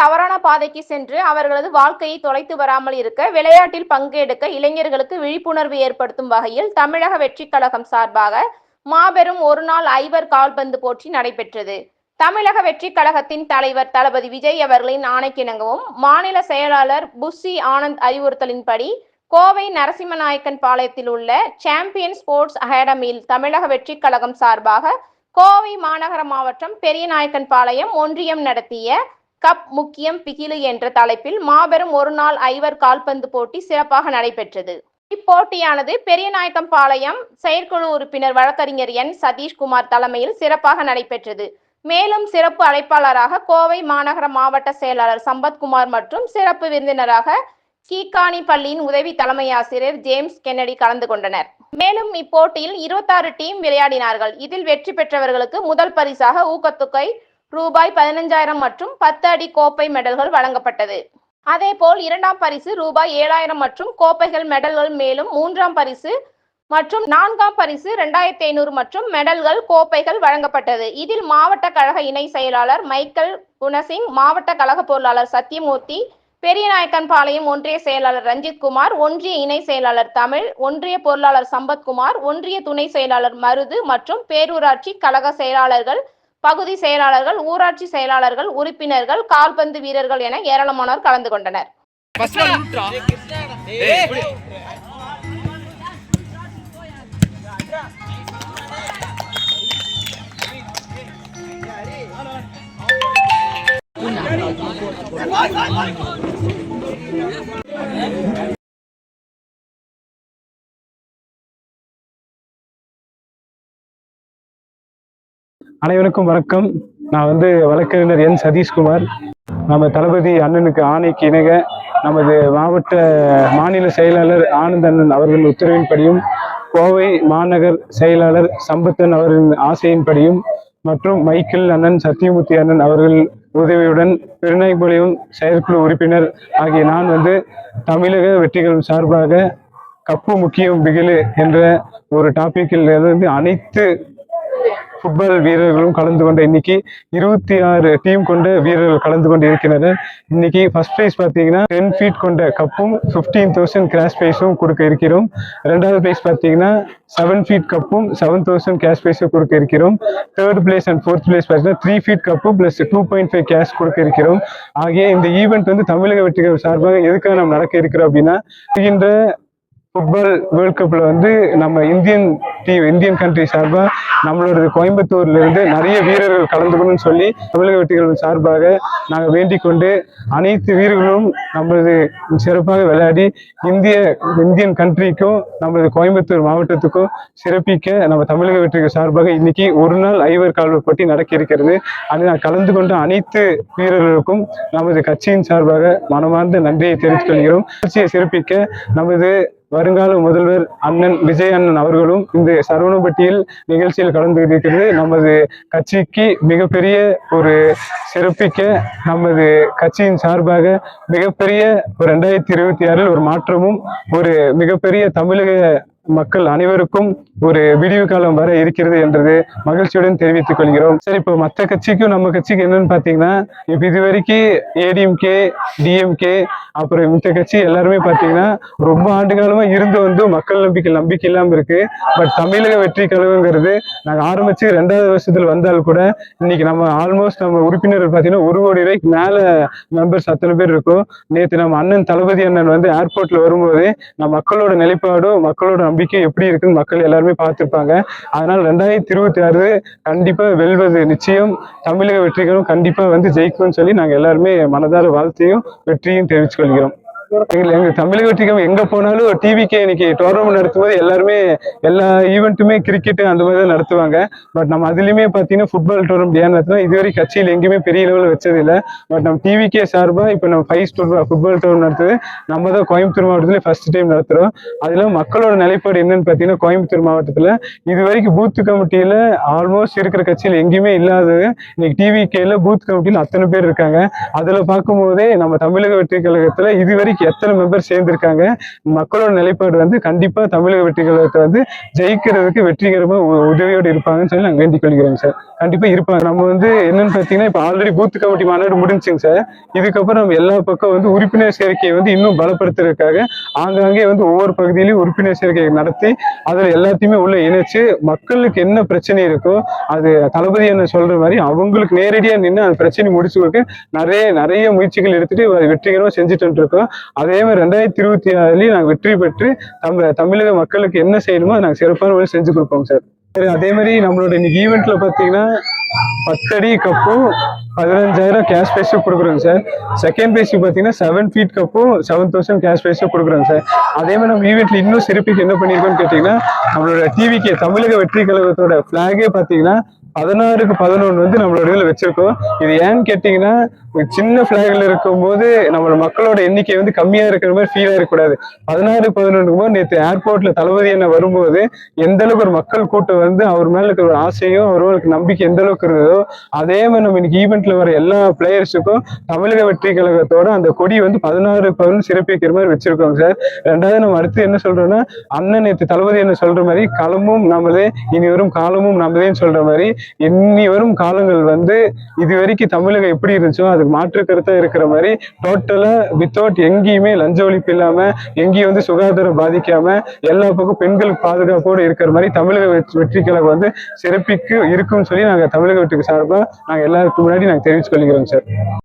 தவறான பாதைக்கு சென்று அவர்களது வாழ்க்கையை தொலைத்து வராமல் இருக்க விளையாட்டில் பங்கெடுக்க இளைஞர்களுக்கு விழிப்புணர்வு ஏற்படுத்தும் வகையில் தமிழக வெற்றிக் கழகம் சார்பாக மாபெரும் ஒருநாள் ஐவர் கால்பந்து போட்டி நடைபெற்றது. தமிழக வெற்றிக் கழகத்தின் தலைவர் தளபதி விஜய் அவர்களின் ஆணைக்கிணங்கவும் மாநில செயலாளர் புஸ்ஸி ஆனந்த் அறிவுறுத்தலின்படி கோவை நரசிம்மநாயக்கன் பாளையத்தில் உள்ள சாம்பியன் ஸ்போர்ட்ஸ் அகாடமியில் தமிழக வெற்றிக் கழகம் சார்பாக கோவை மாநகர மாவட்டம் பெரியநாயக்கன் பாளையம் ஒன்றியம் நடத்திய கப் முக்கியம் பிகிலு என்ற தலைப்பில் மாபெரும் ஒருநாள் ஐவர் கால்பந்து போட்டி சிறப்பாக நடைபெற்றது. இப்போட்டியானது பெரியநாயக்கம்பாளையம் செயற்குழு உறுப்பினர் வழக்கறிஞர் என். சதீஷ்குமார் தலைமையில் சிறப்பாக நடைபெற்றது. மேலும் சிறப்பு அழைப்பாளராக கோவை மாநகர மாவட்ட செயலாளர் சம்பத்குமார் மற்றும் சிறப்பு விருந்தினராக கீக்கானி பள்ளியின் உதவி தலைமை ஆசிரியர் ஜேம்ஸ் கென்னடி கலந்து கொண்டனர். மேலும் இப்போட்டியில் இருபத்தாறு டீம் விளையாடினார்கள். இதில் வெற்றி பெற்றவர்களுக்கு முதல் பரிசாக ஊக்கத்தொகை ரூபாய் பதினஞ்சாயிரம் மற்றும் பத்து அடி கோப்பை மெடல்கள் வழங்கப்பட்டது. அதேபோல் இரண்டாம் பரிசு ரூபாய் ஏழாயிரம் மற்றும் கோப்பைகள் மெடல்கள் மேலும் மூன்றாம் பரிசு மற்றும் நான்காம் பரிசு இரண்டாயிரத்தி ஐநூறு மற்றும் மெடல்கள் கோப்பைகள் வழங்கப்பட்டது. இதில் மாவட்ட கழக இணை செயலாளர் மைக்கேல் குணசிங் மாவட்ட கழக பொருளாளர் சத்யமூர்த்தி பெரியநாயக்கன்பாளையம் ஒன்றிய செயலாளர் ரஞ்சித் குமார் ஒன்றிய இணை செயலாளர் தமிழ் ஒன்றிய பொருளாளர் சம்பத்குமார் ஒன்றிய துணை செயலாளர் மருது மற்றும் பேரூராட்சி கழக செயலாளர்கள் பகுதி செயலாளர்கள் ஊராட்சி செயலாளர்கள் உறுப்பினர்கள் கால்பந்து வீரர்கள் என ஏராளமானோர் கலந்து கொண்டனர். ஃபர்ஸ்ட் ஒன் விட்றா அனைவருக்கும் வணக்கம். நான் வந்து வழக்கறிஞர் என் சதீஷ்குமார். நம்ம தளபதி அண்ணனுக்கு ஆணைக்கு இணங்க நமது மாவட்ட மாநில செயலாளர் ஆனந்த் அண்ணன் அவர்கள் உத்தரவின்படியும் கோவை மாநகர் செயலாளர் சம்பத்தன் அவர்களின் ஆசையின்படியும் மற்றும் மைக்கேல் அண்ணன் சத்தியமூர்த்தி அண்ணன் அவர்கள் உதவியுடன் பெருநாய்பாளையம் செயற்குழு உறுப்பினர் ஆகிய நான் வந்து தமிழக வெற்றிகள் சார்பாக கப்பு முக்கியம் பிகிலு என்ற ஒரு டாப்பிக்கில் இருந்து அனைத்து ஃபுட்பால் வீரர்களும் கலந்து கொண்ட இன்னைக்கு இருபத்தி ஆறு டீம் கொண்ட வீரர்கள் கலந்து கொண்டு இருக்கின்றனர். இன்னைக்கு ஃபர்ஸ்ட் ப்ரைஸ் பார்த்தீங்கன்னா டென் ஃபீட் கொண்ட கப்பும் ஃபிஃப்டீன் தௌசண்ட் கிராஷ் ப்ரைஸும் கொடுக்க இருக்கிறோம். ரெண்டாவது ப்ரைஸ் பார்த்தீங்கன்னா செவன் ஃபீட் கப்பும் செவன் தௌசண்ட் கேஷ் ப்ரைஸும் கொடுக்க இருக்கிறோம். Third place and fourth place பார்த்தீங்கன்னா three feet cup plus two point five cash கொடுக்க இருக்கிறோம். ஆகிய இந்த ஈவெண்ட் வந்து தமிழக வெற்றிகள் சார்பாக எதுக்காக நம்ம நடக்க இருக்கிறோம் அப்படின்னா வருகின்ற ஃபுட்பால் வேர்ல்ட் கப்பில் வந்து நம்ம இந்தியன் டீம் இந்தியன் கண்ட்ரி சார்பாக நம்மளோட கோயம்புத்தூர்ல இருந்து நிறைய வீரர்கள் கலந்துக்கணும்னு சொல்லி தமிழக வெற்றிகள் சார்பாக நாங்கள் வேண்டிக் கொண்டு அனைத்து வீரர்களும் நமது சிறப்பாக விளையாடி இந்திய இந்தியன் கண்ட்ரிக்கும் நமது கோயம்புத்தூர் மாவட்டத்துக்கும் சிறப்பிக்க நம்ம தமிழக வெற்றிகள் சார்பாக இன்னைக்கு ஒரு நாள் ஐவர் கால்வர் போட்டி நடக்க இருக்கிறது. அதில் நான் கலந்து கொண்ட அனைத்து வீரர்களுக்கும் நமது கட்சியின் சார்பாக மனமார்ந்த நன்றியை தெரிவித்துக் கொள்கிறோம். கட்சியை சிறப்பிக்க நமது வருங்கால முதல்வர் அண்ணன் விஜய் அண்ணன் அவர்களும் இந்த சரவணப்பட்டியில் நிகழ்ச்சியில் கலந்து இருக்கிறது நமது கட்சிக்கு மிகப்பெரிய ஒரு சிறப்பிக்க நமது கட்சியின் சார்பாக மிகப்பெரிய ஒரு ரெண்டாயிரத்தி இருபத்தி ஆறில் ஒரு மாற்றமும் ஒரு மிகப்பெரிய தமிழக மக்கள் அனைவருக்கும் ஒரு விடிவு காலம் வர இருக்கிறது என்றது மகிழ்ச்சியுடன் தெரிவித்துக் கொள்கிறோம். சரி இப்போ மற்ற கட்சிக்கும் நம்ம கட்சிக்கு என்னன்னு பாத்தீங்கன்னா இப்ப இது வரைக்கும் ஏடிஎம்கே டிஎம்கே அப்புறம் மித்த கட்சி எல்லாருமே பாத்தீங்கன்னா ரொம்ப ஆண்டு காலமா இருந்து வந்து மக்கள் நம்பிக்கை நம்பிக்கை இல்லாம இருக்கு. பட் தமிழக வெற்றி கழகங்கிறது நாங்க ஆரம்பிச்சு ரெண்டாவது வருஷத்துல வந்தால் கூட இன்னைக்கு நம்ம ஆல்மோஸ்ட் நம்ம உறுப்பினர்கள் பாத்தீங்கன்னா ஒரு கோடி ரூபாய்க்கு மேல மெம்பர்ஸ் அத்தனை பேர் இருக்கும். நேற்று நம்ம அண்ணன் தளபதி அண்ணன் வந்து ஏர்போர்ட்ல வரும்போது நம்ம மக்களோட நிலைப்பாடும் மக்களோட நம்பிக்கை எப்படி இருக்குன்னு மக்கள் எல்லாருமே பார்த்துருப்பாங்க. அதனால் ரெண்டாயிரத்தி இருபத்தி ஆறு கண்டிப்பாக வெல்வது நிச்சயம். தமிழக வெற்றிகளும் கண்டிப்பாக வந்து ஜெயிக்கும்னு சொல்லி நாங்கள் எல்லாருமே மனதார வாழ்த்தையும் வெற்றியும் தெரிவித்துக் கொள்கிறோம். எங்க எங்க தமிழக வெற்றிகம் எங்க போனாலும் டிவிக்கு இன்னைக்கு டோர்னமெண்ட் நடத்தும்போது எல்லாருமே எல்லா ஈவெண்ட்டுமே கிரிக்கெட் அந்த மாதிரி தான் நடத்துவாங்க. பட் நம்ம அதுலயுமே பாத்தீங்கன்னா ஃபுட்பால் டோர்னமெண்ட் ஏன் நடத்தினா இதுவரை கட்சியில் எங்கேயுமே பெரிய லெவலில் வச்சது இல்லை பட் நம்ம டிவிக்கே சார்பா இப்போ நம்ம ஃபைவ் ஸ்டோர் ஃபுட்பால் டோர்னமெண்ட் நடத்துது. நம்ம தான் கோயம்புத்தூர் மாவட்டத்துல ஃபர்ஸ்ட் டைம் நடத்துறோம். அதுல மக்களோட நிலைப்பாடு என்னன்னு பாத்தீங்கன்னா கோயம்புத்தூர் மாவட்டத்துல இது வரைக்கும் பூத் கமிட்டியில ஆல்மோஸ்ட் இருக்கிற கட்சியில் எங்கேயுமே இல்லாதது. இன்னைக்கு டிவி கேல பூத் கமிட்டியில் அத்தனை பேர் இருக்காங்க. அதுல பார்க்கும்போதே நம்ம தமிழக வெற்றி கழகத்துல இது வரைக்கும் இன்னைக்கு எத்தனை மெம்பர் சேர்ந்திருக்காங்க? மக்களோட நிலைப்பாடு வந்து கண்டிப்பா தமிழக வெற்றி கழகத்தை வந்து ஜெயிக்கிறதுக்கு வெற்றிகரமா உ- உதவியோடு இருப்பாங்கன்னு சொல்லி நாங்கள் வேண்டிக் கொள்கிறோங்க சார் கண்டிப்பா இருப்பாங்க. நம்ம வந்து என்னன்னு பாத்தீங்கன்னா இப்போ ஆல்ரெடி பூத் கமிட்டி மாநாடு முடிஞ்சுங்க சார் இதுக்கப்புறம் நம்ம எல்லா பக்கம் வந்து உறுப்பினர் சேர்க்கையை வந்து இன்னும் பலப்படுத்துறதுக்காக ஆங்காங்கே வந்து ஒவ்வொரு பகுதியிலையும் உறுப்பினர் சேர்க்கை நடத்தி அதில் எல்லாத்தையுமே உள்ள இணைச்சு மக்களுக்கு என்ன பிரச்சனை இருக்கோ அது தளபதி என்ன சொல்ற மாதிரி அவங்களுக்கு நேரடியாக நின்று அந்த பிரச்சனை முடிச்சு கொடுக்க நிறைய நிறைய முயற்சிகள் எடுத்துட்டு வெற்றிகரமாக செஞ்சுட்டு இருக்கோம். அதே மாதிரி ரெண்டாயிரத்தி இருபத்தி நாலுலயும் நாங்க வெற்றி பெற்று நம்ம தமிழக மக்களுக்கு என்ன செய்யணுமோ அதை நாங்க சிறப்பான முறையில் செஞ்சு கொடுப்போம் சார். சரி, அதே மாதிரி நம்மளோட இன்னைக்கு ஈவெண்ட்ல பாத்தீங்கன்னா பத்தடி கப்பும் பதினஞ்சாயிரம் கேஷ் ப்ரைஸும் கொடுக்குறோங்க சார் செகண்ட் ப்ரைஸ் பார்த்தீங்கன்னா செவன் ஃபீட் கப்பும் செவன் தௌசண்ட் கேஷ் ப்ரைஸும் கொடுக்குறோங்க சார் அதே மாதிரி நம்ம ஈவெண்ட்ல இன்னும் சிறப்பிக்கு என்ன பண்ணியிருக்கோம்னு கேட்டிங்கன்னா நம்மளோட டிவிக்கு தமிழக வெற்றி கழகத்தோட ஃபிளாகே பார்த்தீங்கன்னா பதினாறுக்கு பதினொன்று வந்து நம்மளோட இதில் வச்சிருக்கோம். இது ஏன்னு கேட்டிங்கன்னா ஒரு சின்ன ஃபிளாகில் இருக்கும்போது நம்மளோட மக்களோட எண்ணிக்கை வந்து கம்மியாக இருக்கிற மாதிரி ஃபீல் இருக்கக்கூடாது. பதினாறு பதினொன்று போது நேற்று ஏர்போர்ட்டில் தளபதி என்ன வரும்போது எந்த அளவுக்கு ஒரு மக்கள் கூட்டம் வந்து அவர் மேலே இருக்கிற ஒரு ஆசையும் அவர் நம்பிக்கை எந்த அளவுக்கு இருந்ததோ அதே மாதிரி நம்ம இன்னைக்கு ஈவெண்ட்ல வர எல்லா பிளேயர்ஸுக்கும் தமிழக வெற்றி கழகத்தோட அந்த கொடி வந்து பதினாறு பவுன் சிறப்பிக்கிற மாதிரி வச்சிருக்கோங்க சார். ரெண்டாவது நம்ம அடுத்து என்ன சொல்றோம்னா அண்ணன் நேற்று தளபதி என்ன சொல்ற மாதிரி களமும் நமதே இனி வரும் காலமும் நமதேன்னு சொல்ற மாதிரி இனி வரும் காலங்கள் வந்து இது வரைக்கும் தமிழகம் எப்படி இருந்துச்சோ அதுக்கு மாற்று கருத்தா இருக்கிற மாதிரி டோட்டலா வித்தவுட் எங்கேயுமே லஞ்ச ஒழிப்பு இல்லாம எங்கேயும் வந்து சுகாதாரம் பாதிக்காம எல்லா பக்கம் பெண்களுக்கு பாதுகாப்போடு இருக்கிற மாதிரி தமிழக வெற்றி கழகம் வந்து சிறப்பிக்கு இருக்கும்னு சொல்லி நாங்க தமிழக வெற்றிக்கு சார்பாக நாங்க எல்லாருக்கும் முன்னாடி நாங்க தெரிவிச்சு கொள்கிறோம் சார்.